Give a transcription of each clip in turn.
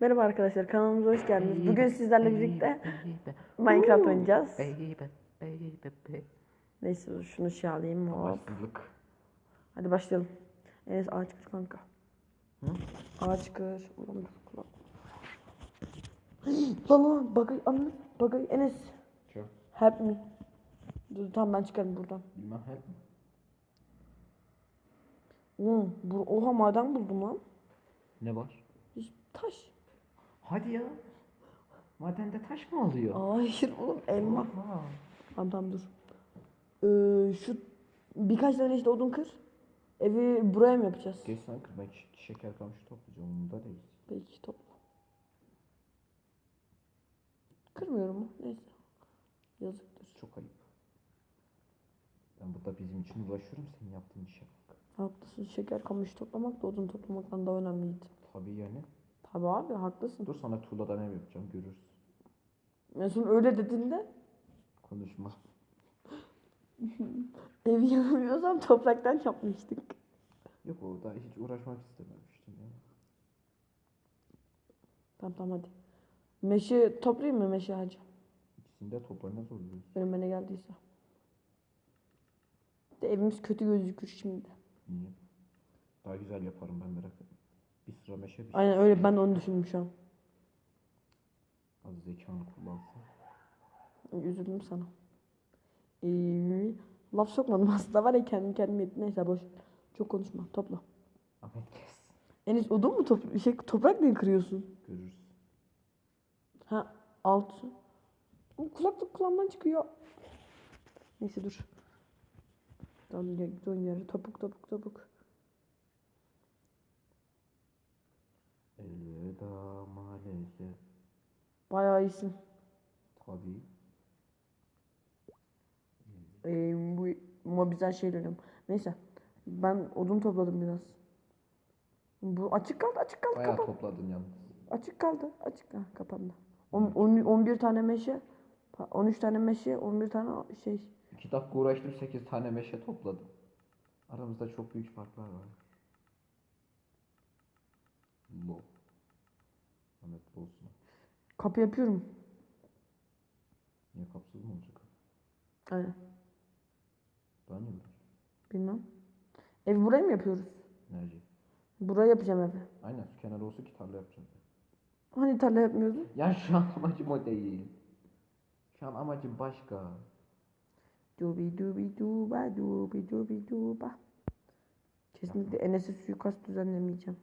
Merhaba arkadaşlar kanalımıza hoş geldiniz. Bugün sizlerle birlikte Minecraft oynayacağız. Neyse şunu şey alayım hop. Hadi başlayalım. Enes ağaç kır kanka. Hı? Ağaç kır. Ulan dur kulak. Lan lan bagay anne bagay Enes. Help me. Dur tamam ben çıkarım buradan. Bilmem help mi? Oğlum bu, oha maden buldum lan. Ne var? Taş. Hadi ya. Madende taş mı oluyor? Hayır oğlum elma. Oha. Tamam tamam dur. Ee, şu birkaç tane işte odun kır. Evi buraya mı yapacağız? Geç sen kır ben ş- şeker kamışı toplayacağım umurumda değil. Peki topla. Kırmıyorum mu? Neyse. Yazıktır. Çok ayıp. Ben burada bizim için uğraşıyorum senin yaptığın işe bak. Haklısın. Şeker kamışı toplamak da odun toplamaktan daha önemliydi. Tabii yani. Tabii abi haklısın. Dur sana tuğladan ev yapacağım görürsün. En son öyle dediğinde Konuşma. evi yapamıyorsam topraktan yapmıştık. Yok orada hiç uğraşmak istememiştim ya. Tamam tamam hadi. Meşe toplayayım mı meşe hacı? İkisini de toplamaya zorluyoruz. Önüme ne geldiyse. De evimiz kötü gözükür şimdi. Niye? Daha güzel yaparım ben merak etme. Bir sıra meşe bir Aynen öyle ben de onu düşündüm şu an. Az zekanı kullansın. Üzüldüm sana. Ee, laf sokmadım aslında var ya kendim kendime yedim. Neyse boş. Çok konuşma. Topla. Ahmet kes. Enes odun mu topla? Şey, toprak niye kırıyorsun? Görürsün. Ha altı. Kulaklık kulağımdan çıkıyor. Neyse dur. Dön, dön yere. Topuk topuk topuk. Elveda maalesef. Bayağı iyisin. Tabii. Ee, bu mobilden şey dönüyorum. Neyse. Ben odun topladım biraz. Bu açık kaldı açık kaldı Bayağı kapan. topladın yalnız. Açık kaldı. Açık. Ha, kapandı. On- on- 11 tane meşe. pa- 13 tane meşe. 11 tane şey. 2 dakika uğraştım 8 tane meşe topladım. Aramızda çok büyük farklar var. Lo. Ahmet olsun. Kapı yapıyorum. Niye kapsız mı olacak? Aynen. Daha niye uğraş? Bilmem. Evi buraya mı yapıyoruz? Nerede? Buraya yapacağım evi. Aynen su kenarı olsun ki tarla yapacağım. Hani tarla yapmıyordun? Ya şu an amacım o değil. Şu an amacım başka. Dubi dubi duba dubi dubi duba. Kesinlikle Enes'e suikast düzenlemeyeceğim.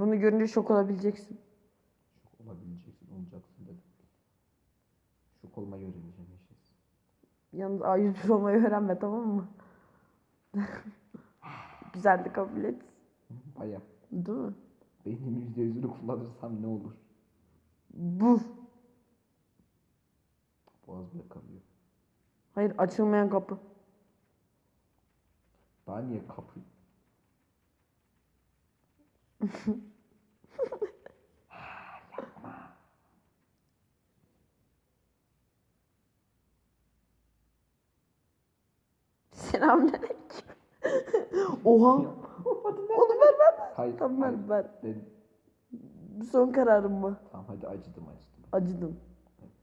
Bunu görünce şok olabileceksin. Şok olabileceksin, olacaksın dedim. Şok olmayı öğreneceğim yaşasın. Yalnız A101 olmayı öğrenme tamam mı? Güzeldi kabul et. Baya. Değil mi? Beynimin yüzde yüzünü kullanırsam ne olur? Bu. Boğaz bile kalıyor. Hayır açılmayan kapı. Daha niye kapı? Selamünaleyküm. Oha. Onu ver ver. Hayır. Tamam ver ver. Dedim. Son kararım mı? Tamam hadi acıdım acıdım. Acıdım.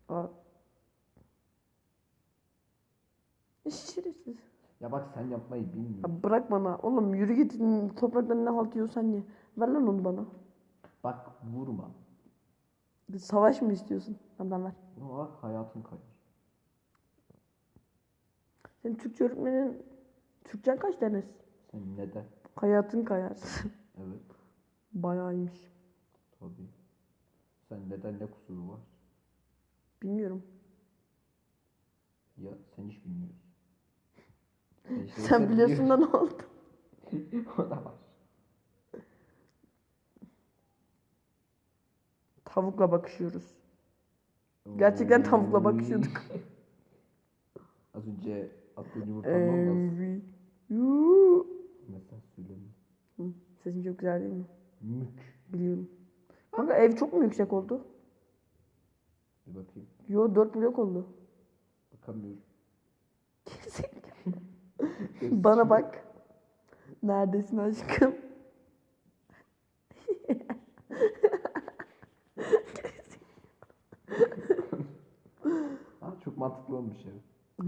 Aa. Şerefsiz. Ya bak sen yapmayı bilmiyorsun. Ya bırak bana. Oğlum yürü git. Topraktan ne halt yiyorsan ye. Ver lan onu bana. Bak vurma. Savaş mı istiyorsun? Tamam ver. Vurma bak hayatın kayar. Senin Türkçe öğretmenin Türkçen kaç tane? Sen neden? Hayatın kayar. Evet. Bayağı iyiymiş. Tabii. Sen neden ne kusuru var? Bilmiyorum. Ya sen hiç bilmiyorsun. Sen, Sen biliyorsun da ne oldu? o da var. Tavukla bakışıyoruz. Gerçekten tavukla bakışıyorduk. Az önce attığın yumurtanın. Yuu. Mesela Sesin çok güzel değil mi? Mük. Biliyorum. Kanka ev çok mu yüksek oldu? Bir bakayım. Yo 4 blok oldu. Bakamıyorum. Bana bak. Neredesin aşkım? Ha, çok mantıklı olmuş ya.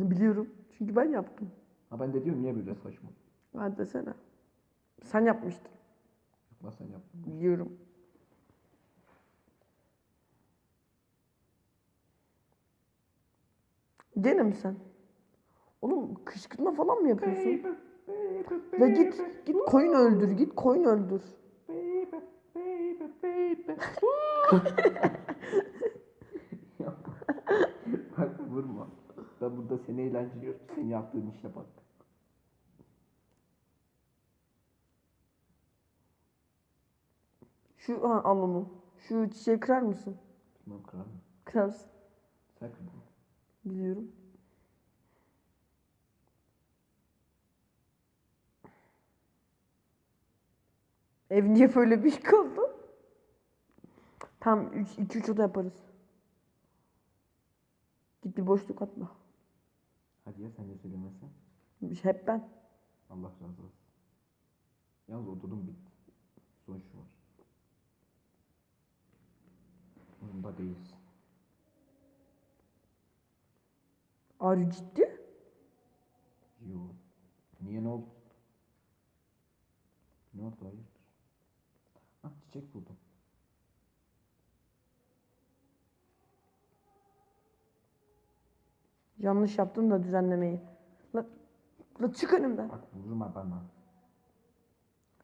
Biliyorum. Çünkü ben yaptım. Ha ben de diyorum niye böyle saçma. Hadi desene. Sen yapmıştın. Lan sen yaptın. Biliyorum. Gene mi sen? Oğlum kışkırtma falan mı yapıyorsun? Ya git git koyun öldür git koyun öldür. bak vurma. Ben burada seni eğlendiriyorum. Senin yaptığın işe bak. Şu ha, al onu. Şu çiçeği kırar mısın? Bilmem kırar mı? Kırarsın. Sen kırdın. Biliyorum. Ev niye böyle büyük oldu? Tam 2 3 oda yaparız. Git bir boşluk atma. Hadi ya sen de söylemezsen. Hep ben. Allah razı olsun. Yalnız odunum bitti. Son şu var. Bunda değilsin. Arı ciddi? Yo. Niye ne oldu? Ne oldu hayırdır? Ah çiçek buldum. Yanlış yaptım da düzenlemeyi. La, la çık önümden. Bak vurma bana.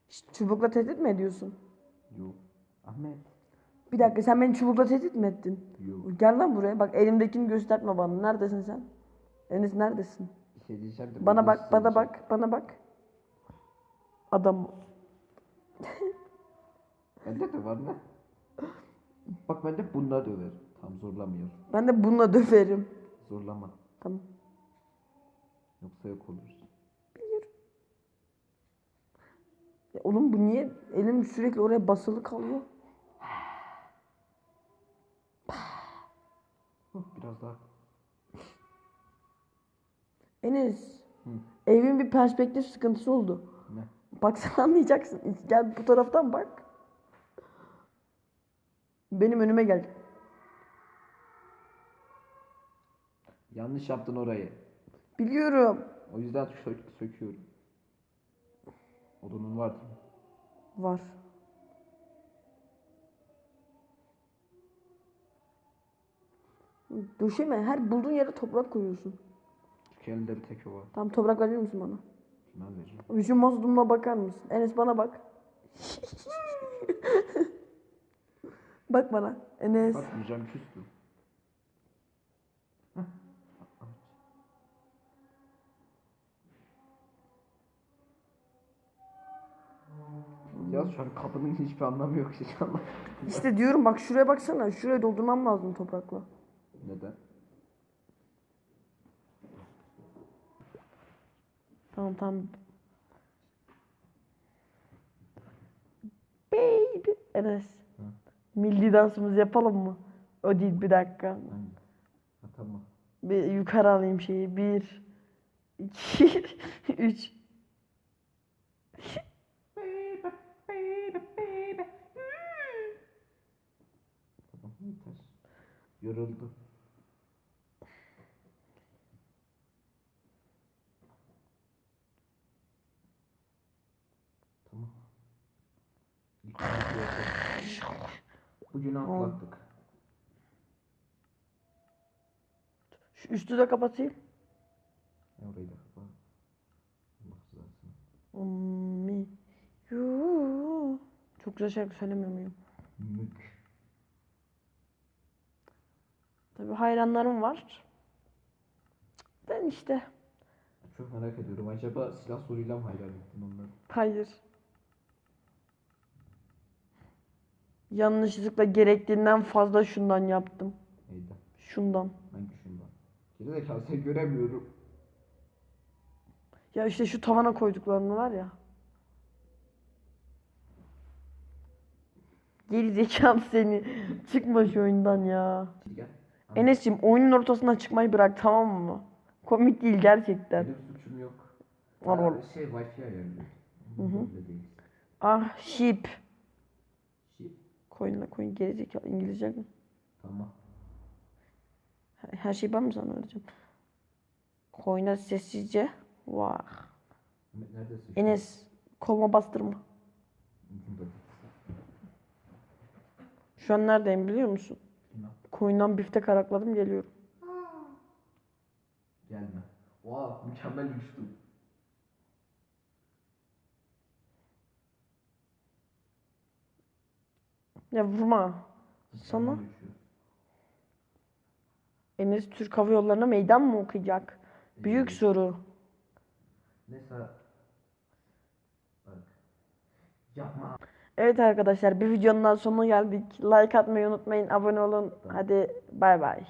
Şşt, çubukla tehdit mi ediyorsun? Yo. Ahmet. Bir dakika sen beni çubukla tehdit mi ettin? Yo. Gel lan buraya. Bak elimdekini gösterme bana. Neredesin sen? Enes neredesin? Bir şey diyeceğim de. Bana bak, bana bak, bana bak. Adam. Bende de var ne? Bak ben de bununla döverim. Tam zorlamıyorum. Ben de bununla döverim. Zorlama. Tamam. Yoksa yok oluruz. Ya oğlum bu niye elim sürekli oraya basılı kalıyor? Biraz daha. Enes. Hı. Evin bir perspektif sıkıntısı oldu. Ne? Bak sen anlayacaksın. Gel bu taraftan bak. Benim önüme gel. Yanlış yaptın orayı. Biliyorum. O yüzden sö- söküyorum. Odunun var değil mi? Var. Döşeme. Her bulduğun yere toprak koyuyorsun. Çünkü elinde bir tek o var. Tamam toprak verir misin bana? Ben vereceğim. Yüzüm mazlumuna bakar mısın? Enes bana bak. bak bana. Enes. Bakmayacağım küstüm. Ya şu an kapının hiçbir anlamı yok inşallah. İşte diyorum bak şuraya baksana. Şuraya doldurmam lazım toprakla. Neden? Tamam tamam. Baby. Enes. Hı. Milli dansımızı yapalım mı? O değil bir dakika. Hangi? Ha tamam. Bir yukarı alayım şeyi. Bir. iki, Üç. Tamam yeter. Yoruldu. Tamam. Bugünü atlattık. Şu üstü de kapatayım. Orayı da kapa. Allah rızası. Ummi. Yu. Çok güzel şarkı söylemiyor muyum? Mük. Tabii hayranlarım var. Ben işte. Çok merak ediyorum. Acaba silah soruyla mı hayran ettin onları? Hayır. Yanlışlıkla gerektiğinden fazla şundan yaptım. Neyden? Şundan. Hangi şundan? Gerizekalı sen göremiyorum. Ya işte şu tavana koyduklarını var ya. Geri zekalı seni. Çıkma şu oyundan ya. Gel. Enes'cim oyunun ortasından çıkmayı bırak tamam mı? Komik değil gerçekten. Benim suçum yok. Var oğlum. Şey Wi-Fi ayarlıyor. Öyle değil. Ah sheep. Şi- Koyunla koyun gerizekalı İngilizce mi? Tamam. Her- Her şeyi ben mi sana öğreteceğim? Koyuna sessizce. Vah. Neredesin? Enes koluma bastırma. Şu an neredeyim biliyor musun? Koyundan biftek arakladım geliyorum. Gelme. Oha mükemmel uçtum. Ya vurma. Sana? Enes Türk Hava Yolları'na meydan mı okuyacak? Büyük soru. Neyse. Bak. Yapma. Evet arkadaşlar bir videonun daha sonuna geldik. Like atmayı unutmayın. Abone olun. Hadi bay bay.